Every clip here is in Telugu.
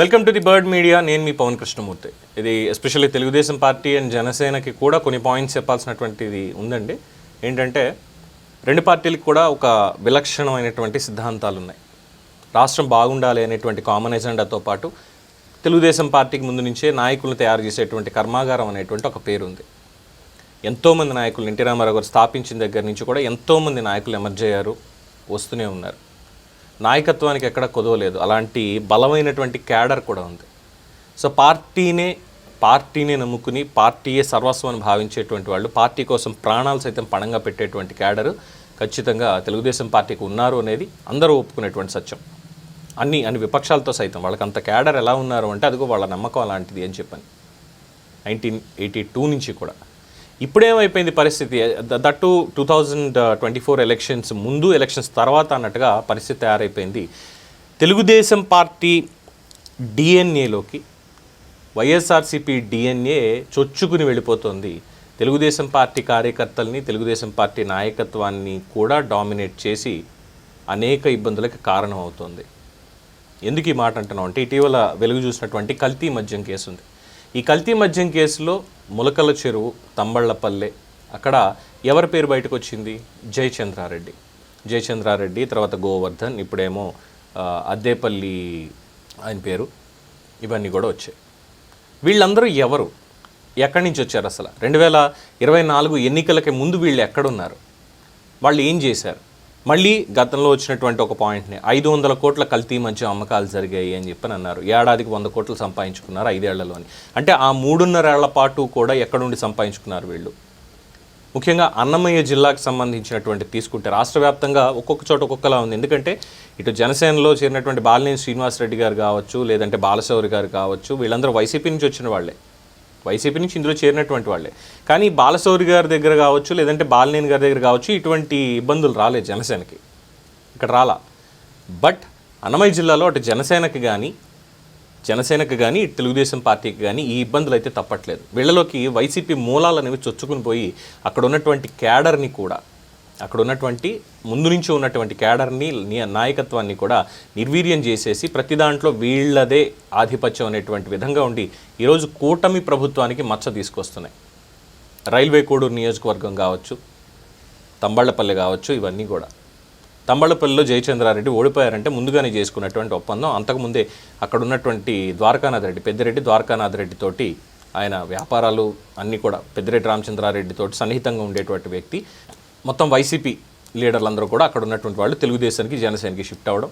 Welcome to the bird media. నేను మీ పవన్ కృష్ణమూర్తి. ఇది ఎస్పెషల్లీ తెలుగుదేశం పార్టీ అండ్ జనసేనకి కూడా కొన్ని పాయింట్స్ చెప్పాల్సినటువంటిది ఉందండి. ఏంటంటే రెండు పార్టీలకు కూడా ఒక విలక్షణమైనటువంటి సిద్ధాంతాలు ఉన్నాయి రాష్ట్రం బాగుండాలి అనేటువంటి కామన్ ఎజెండాతో పాటు తెలుగుదేశం పార్టీకి ముందు నుంచే నాయకులను తయారు చేసేటువంటి కర్మాగారం అనేటువంటి ఒక పేరు ఉంది ఎంతోమంది నాయకులు ఎన్టీ రామారావు గారు స్థాపించిన దగ్గర నుంచి కూడా ఎంతోమంది నాయకులు ఎమర్జ్ అయ్యారు వస్తూనే ఉన్నారు. నాయకత్వానికి ఎక్కడ కుదవలేదు అలాంటి బలమైనటువంటి క్యాడర్ కూడా ఉంది. సో పార్టీనే పార్టీనే నమ్ముకుని పార్టీయే సర్వస్వం భావించేటువంటి వాళ్ళు పార్టీ కోసం ప్రాణాలు సైతం పణంగా పెట్టేటువంటి క్యాడర్ ఖచ్చితంగా తెలుగుదేశం పార్టీకి ఉన్నారు అనేది అందరూ ఒప్పుకునేటువంటి సత్యం. అన్ని అన్ని విపక్షాలతో సైతం వాళ్ళకి అంత క్యాడర్ ఎలా ఉన్నారు అంటే అదిగో వాళ్ళ నమ్మకం అలాంటిది అని చెప్పని. నైన్టీన్ ఎయిటీ టూ నుంచి కూడా. ఇప్పుడేమైపోయింది పరిస్థితి? That two thousand twenty four elections ముందు ఎలక్షన్స్ తర్వాత అన్నట్టుగా పరిస్థితి తయారైపోయింది. తెలుగుదేశం పార్టీ డిఎన్ఏలోకి వైఎస్ఆర్సీపీ డిఎన్ఏ చొచ్చుకుని వెళ్ళిపోతుంది. తెలుగుదేశం పార్టీ కార్యకర్తల్ని తెలుగుదేశం పార్టీ నాయకత్వాన్ని కూడా డామినేట్ చేసి అనేక ఇబ్బందులకు కారణం అవుతుంది ఎందుకు ఈ మాట అంటున్నాం అంటే ఇటీవల వెలుగు చూసినటువంటి కల్తీ మద్యం కేసు ఉంది ఈ కల్తీ మద్యం కేసులో ములకల చెరువు తంబళ్ళపల్లె అక్కడ ఎవరి పేరు బయటకు వచ్చింది జయచంద్రారెడ్డి. జయచంద్రారెడ్డి తర్వాత గోవర్ధన్ ఇప్పుడేమో అద్దేపల్లి ఆయన పేరు. ఇవన్నీ కూడా వచ్చాయి. వీళ్ళందరూ ఎవరు? ఎక్కడి నుంచి వచ్చారు అసలు? రెండు వేల ఇరవై నాలుగు ఎన్నికలకి ముందు వీళ్ళు ఎక్కడున్నారు? వాళ్ళు ఏం చేశారు? మళ్ళీ గతంలో వచ్చినటువంటి ఒక పాయింట్ని ఐదు వందల కోట్ల కల్తీ మంచి అమ్మకాలు జరిగాయి అని చెప్పని అన్నారు. ఏడాదికి వంద కోట్లు సంపాదించుకున్నారు ఐదేళ్ళలోని. అంటే ఆ మూడున్నరేళ్ళ పాటు కూడా ఎక్కడుండి సంపాదించుకున్నారు వీళ్ళు? ముఖ్యంగా అన్నమయ్య జిల్లాకు సంబంధించినటువంటి తీసుకుంటే రాష్ట్ర వ్యాప్తంగా ఒక్కొక్క చోట ఒక్కొక్కలా ఉంది. ఎందుకంటే ఇటు జనసేనలో చేరినటువంటి బాలినేని శ్రీనివాసరెడ్డి గారు కావచ్చు లేదంటే బాలశౌరి గారు కావచ్చు వీళ్ళందరూ వైసీపీ నుంచి వచ్చిన వాళ్ళే. వైసీపీ నుంచి ఇందులో చేరినటువంటి వాళ్ళే. కానీ బాలశౌరి గారి దగ్గర కావచ్చు లేదంటే బాలినేని గారి దగ్గర కావచ్చు ఇటువంటి ఇబ్బందులు రాలేదు జనసేనకి. ఇక్కడ రాలా. బట్ అన్నమయ్య జిల్లాలో అటు జనసేనకి కానీ జనసేనకు కానీ తెలుగుదేశం పార్టీకి కానీ ఈ ఇబ్బందులు అయితే తప్పట్లేదు. వీళ్ళలోకి వైసీపీ మూలాలు అనేవి చొచ్చుకుని పోయి అక్కడ ఉన్నటువంటి క్యాడర్ని కూడా అక్కడ ఉన్నటువంటి ముందు నుంచి ఉన్నటువంటి క్యాడర్ని నాయకత్వాన్ని కూడా నిర్వీర్యం చేసేసి ప్రతి దాంట్లో వీళ్ళదే ఆధిపత్యం అనేటువంటి విధంగా ఉండి ఈరోజు కూటమి ప్రభుత్వానికి మచ్చ తీసుకొస్తున్నాయి. రైల్వే కోడూరు నియోజకవర్గం కావచ్చు తంబళ్ళపల్లి కావచ్చు ఇవన్నీ కూడా. తంబళ్ళపల్లిలో జయచంద్రారెడ్డి ఓడిపోయారంటే ముందుగానే చేసుకున్నటువంటి ఒప్పందం. అంతకుముందే అక్కడ ఉన్నటువంటి ద్వారకానాథ్ రెడ్డి పెద్దిరెడ్డి ద్వారకానాథ్ రెడ్డి తోటి ఆయన వ్యాపారాలు అన్నీ కూడా పెద్దిరెడ్డి రామచంద్రారెడ్డితో సన్నిహితంగా ఉండేటువంటి వ్యక్తి. మొత్తం వైసీపీ లీడర్లందరూ కూడా అక్కడ ఉన్నటువంటి వాళ్ళు తెలుగుదేశానికి జనసేనకి షిఫ్ట్ అవ్వడం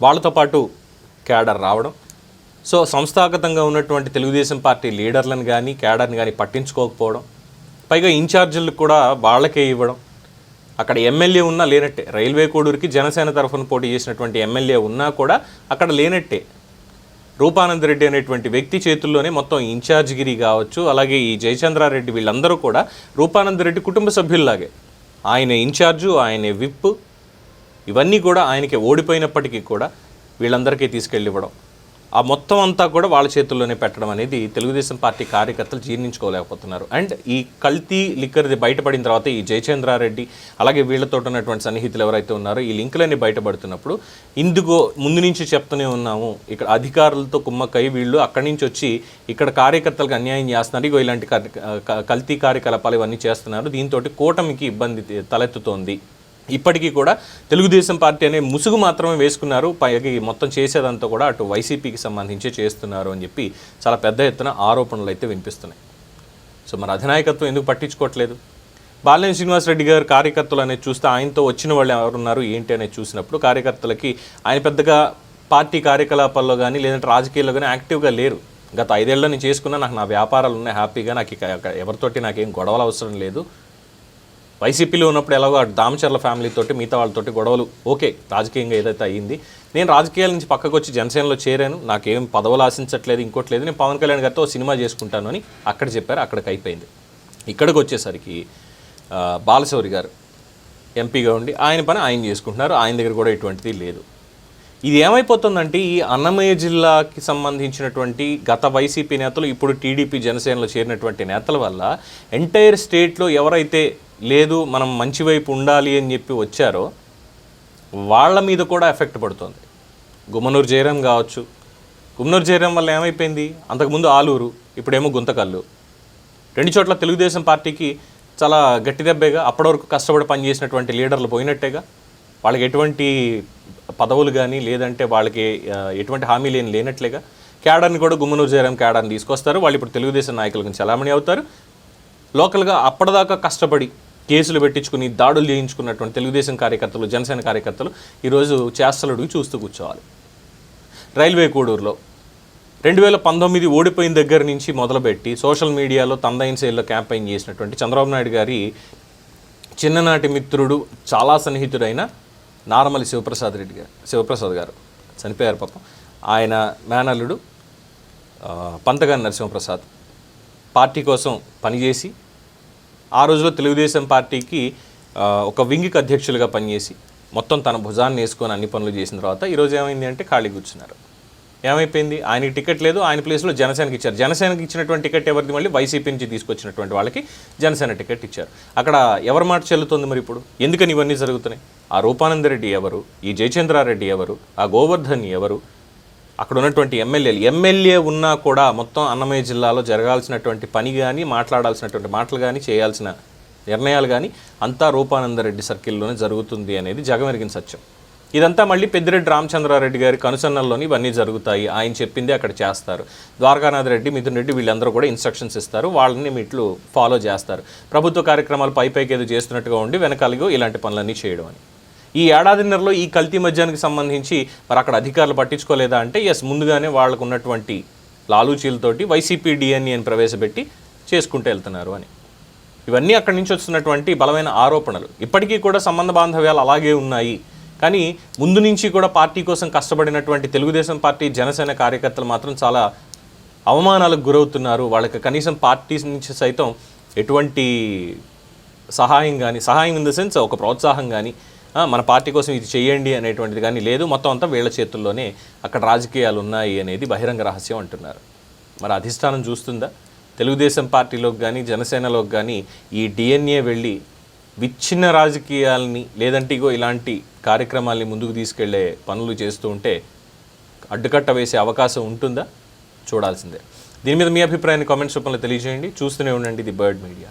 వాళ్ళతో పాటు క్యాడర్ రావడం. సో సంస్థాగతంగా ఉన్నటువంటి తెలుగుదేశం పార్టీ లీడర్లను కానీ క్యాడర్ని కానీ పట్టించుకోకపోవడం పైగా ఇన్ఛార్జీలు కూడా వాళ్ళకే ఇవ్వడం. అక్కడ ఎమ్మెల్యే ఉన్నా లేనట్టే. రైల్వే కోడూరికి జనసేన తరఫున పోటీ చేసినటువంటి ఎమ్మెల్యే ఉన్నా కూడా అక్కడ లేనట్టే. రూపానందరెడ్డి అనేటువంటి వ్యక్తి చేతుల్లోనే మొత్తం ఇన్ఛార్జిగిరి కావచ్చు అలాగే ఈ జయచంద్రారెడ్డి వీళ్ళందరూ కూడా రూపానందరెడ్డి కుటుంబ సభ్యుల్లాగే. ఆయన ఇన్ఛార్జు ఆయన విప్ ఇవన్నీ కూడా ఆయనకి ఓడిపోయినప్పటికీ కూడా వీళ్ళందరికీ తీసుకెళ్ళి ఇవ్వడం ఆ మొత్తం అంతా కూడా వాళ్ళ చేతుల్లోనే పెట్టడం అనేది తెలుగుదేశం పార్టీ కార్యకర్తలు జీర్ణించుకోలేకపోతున్నారు. అండ్ ఈ కల్తీ లిక్కర్ది బయటపడిన తర్వాత ఈ జయచంద్రారెడ్డి అలాగే వీళ్ళతో ఉన్నటువంటి సన్నిహితులు ఎవరైతే ఉన్నారో ఈ లింకులన్నీ బయటపడుతున్నప్పుడు ఇందుకో ముందు నుంచి చెప్తూనే ఉన్నాము ఇక్కడ అధికారులతో కుమ్మక్కై వీళ్ళు అక్కడి నుంచి వచ్చి ఇక్కడ కార్యకర్తలకు అన్యాయం చేస్తున్నారు ఇగో ఇలాంటి కల్తీ కార్యకలాపాలు ఇవన్నీ చేస్తున్నారు దీంతో కూటమికి ఇబ్బంది తలెత్తుతోంది. ఇప్పటికీ కూడా తెలుగుదేశం పార్టీ అనే ముసుగు మాత్రమే వేసుకున్నారు. పైకి మొత్తం చేసేదంతా కూడా అటు వైసీపీకి సంబంధించి చేస్తున్నారు అని చెప్పి చాలా పెద్ద ఎత్తున ఆరోపణలు అయితే వినిపిస్తున్నాయి. సో మరి అధినాయకత్వం ఎందుకు పట్టించుకోవట్లేదు? బాలినేని శ్రీనివాసరెడ్డి గారు కార్యకర్తలు అనేది చూస్తే ఆయనతో వచ్చిన వాళ్ళు ఎవరున్నారు ఏంటి అనేది చూసినప్పుడు కార్యకర్తలకి ఆయన పెద్దగా పార్టీ కార్యకలాపాల్లో కానీ లేదంటే రాజకీయాల్లో కానీ యాక్టివ్గా లేరు. గత ఐదేళ్ళ నేను చేసుకున్నా నాకు నా వ్యాపారాలు ఉన్నాయి హ్యాపీగా నాకు ఎవరితోటి నాకేం గొడవలు అవసరం లేదు. వైసీపీలో ఉన్నప్పుడు ఎలాగో దామచర్ల ఫ్యామిలీ తోటి మిగతా వాళ్ళతోటి గొడవలు. ఓకే రాజకీయంగా ఏదైతే అయ్యింది నేను రాజకీయాల నుంచి పక్కకు వచ్చి జనసేనలో చేరాను. నాకేం పదవులు ఆశించట్లేదు ఇంకోట్లేదు నేను పవన్ కళ్యాణ్ గారితో సినిమా చేసుకుంటాను అని అక్కడ చెప్పారు. అక్కడికి అయిపోయింది. ఇక్కడికి వచ్చేసరికి బాలశౌరి గారు ఎంపీగా ఉండి ఆయన పని ఆయన చేసుకుంటున్నారు. ఆయన దగ్గర కూడా ఎటువంటిది లేదు. ఇది ఏమైపోతుందంటే ఈ అన్నమయ్య జిల్లాకి సంబంధించినటువంటి గత వైసీపీ నేతలు ఇప్పుడు టీడీపీ జనసేనలో చేరినటువంటి నేతల వల్ల ఎంటైర్ స్టేట్లో ఎవరైతే లేదు మనం మంచి వైపు ఉండాలి అని చెప్పి వచ్చారో వాళ్ళ మీద కూడా ఎఫెక్ట్ పడుతుంది. గుమ్మనూరు జయరాం కావచ్చు. గుమ్మనూరు జయరాం వల్ల ఏమైపోయింది? అంతకుముందు ఆలూరు ఇప్పుడేమో గుంతకల్లు. రెండు చోట్ల తెలుగుదేశం పార్టీకి చాలా గట్టి దెబ్బేగా అప్పటి వరకు కష్టపడి పనిచేసినటువంటి లీడర్లు పోయినట్టేగా వాళ్ళకి ఎటువంటి పదవులు కానీ లేదంటే వాళ్ళకి ఎటువంటి హామీలు ఏం లేనట్లేగా క్యాడర్ని కూడా గుమ్మనూరు జయరాం క్యాడర్ని తీసుకొస్తారు. వాళ్ళు ఇప్పుడు తెలుగుదేశం నాయకులకు చలామణి అవుతారు. లోకల్గా అప్పటిదాకా కష్టపడి కేసులు పెట్టించుకుని దాడులు చేయించుకున్నటువంటి తెలుగుదేశం కార్యకర్తలు జనసేన కార్యకర్తలు ఈరోజు చేస్తలుడికి చూస్తూ కూర్చోవాలి. రైల్వే కోడూరులో రెండు వేల పంతొమ్మిది ఓడిపోయిన దగ్గర నుంచి మొదలుపెట్టి సోషల్ మీడియాలో తందైన శైలిలో క్యాంపెయిన్ చేసినటువంటి చంద్రబాబు నాయుడు గారి చిన్ననాటి మిత్రుడు చాలా సన్నిహితుడైన నారమల్లి శివప్రసాద్ రెడ్డి గారు శివప్రసాద్ గారు చనిపోయారు పాపం. ఆయన మేనల్లుడు పంతగారి నరసింహప్రసాద్ పార్టీ కోసం పనిచేసి ఆ రోజులో తెలుగుదేశం పార్టీకి ఒక వింగికి అధ్యక్షులుగా పనిచేసి మొత్తం తన భుజాన్ని వేసుకొని అన్ని పనులు చేసిన తర్వాత ఈరోజు ఏమైంది అంటే ఖాళీ కూర్చున్నారు. ఏమైపోయింది? ఆయనకి టికెట్ లేదు ఆయన ప్లేస్లో జనసేనకి ఇచ్చారు. జనసేనకి ఇచ్చినటువంటి టికెట్ ఎవరిది మళ్ళీ? వైసీపీ నుంచి తీసుకొచ్చినటువంటి వాళ్ళకి జనసేన టికెట్ ఇచ్చారు. అక్కడ ఎవరి మాట చెల్లుతుంది మరి ఇప్పుడు? ఎందుకని ఇవన్నీ జరుగుతున్నాయి? ఆ రూపానందరెడ్డి ఎవరు? ఈ జయచంద్రారెడ్డి ఎవరు? ఆ గోవర్ధన్ ఎవరు? అక్కడ ఉన్నటువంటి ఎమ్మెల్యేలు. ఎమ్మెల్యే ఉన్నా కూడా మొత్తం అన్నమయ్య జిల్లాలో జరగాల్సినటువంటి పని కానీ మాట్లాడాల్సినటువంటి మాటలు కానీ చేయాల్సిన నిర్ణయాలు కానీ అంతా రూపానందరెడ్డి సర్కిల్లోనే జరుగుతుంది అనేది జగమెరిగిన సత్యం. ఇదంతా మళ్ళీ పెద్దిరెడ్డి రామచంద్రారెడ్డి గారి కనుసన్నల్లోని ఇవన్నీ జరుగుతాయి. ఆయన చెప్పింది అక్కడ చేస్తారు. ద్వారకానాథ్ రెడ్డి మిథున్ రెడ్డి వీళ్ళందరూ కూడా ఇన్స్ట్రక్షన్స్ ఇస్తారు. వాళ్ళని మీట్లు ఫాలో చేస్తారు. ప్రభుత్వ కార్యక్రమాలు పైపైకి ఏదో చేస్తున్నట్టుగా ఉండి వెనకాలిగో ఇలాంటి పనులన్నీ చేయడం అని. ఈ ఏడాదిన్నరలో ఈ కల్తీ మద్యానికి సంబంధించి మరి అక్కడ అధికారులు పట్టించుకోలేదా అంటే ఎస్ ముందుగానే వాళ్ళకు ఉన్నటువంటి లాలూచీలతోటి వైసీపీ డిఎన్ఏని ప్రవేశపెట్టి చేసుకుంటూ వెళ్తున్నారు అని. ఇవన్నీ అక్కడి నుంచి వస్తున్నటువంటి బలమైన ఆరోపణలు. ఇప్పటికీ కూడా సంబంధ బాంధవ్యాలు అలాగే ఉన్నాయి. కానీ ముందు నుంచి కూడా పార్టీ కోసం కష్టపడినటువంటి తెలుగుదేశం పార్టీ జనసేన కార్యకర్తలు మాత్రం చాలా అవమానాలకు గురవుతున్నారు. వాళ్ళకి కనీసం పార్టీ నుంచి సైతం ఎటువంటి సహాయం కానీ సహాయం ఇన్ ద సెన్స్ ఒక ప్రోత్సాహం కానీ మన పార్టీ కోసం ఇది చేయండి అనేటువంటిది కానీ లేదు. మొత్తం అంతా వీళ్ళ చేతుల్లోనే అక్కడ రాజకీయాలు ఉన్నాయి అనేది బహిరంగ రహస్యం అంటున్నారు. మరి అధిష్టానం చూస్తుందా? తెలుగుదేశం పార్టీలోకి కానీ జనసేనలోకి కానీ ఈ డిఎన్ఏ వెళ్ళి విచ్ఛిన్న రాజకీయాలని లేదంటే ఇగో ఇలాంటి కార్యక్రమాల్ని ముందుకు తీసుకెళ్ళే పనులు చేస్తూ ఉంటే అడ్డుకట్ట వేసే అవకాశం ఉంటుందా? చూడాల్సిందే. దీని మీద మీ అభిప్రాయాన్ని కామెంట్స్ రూపంలో తెలియజేయండి. చూస్తూనే ఉండండి ది బర్డ్ మీడియా.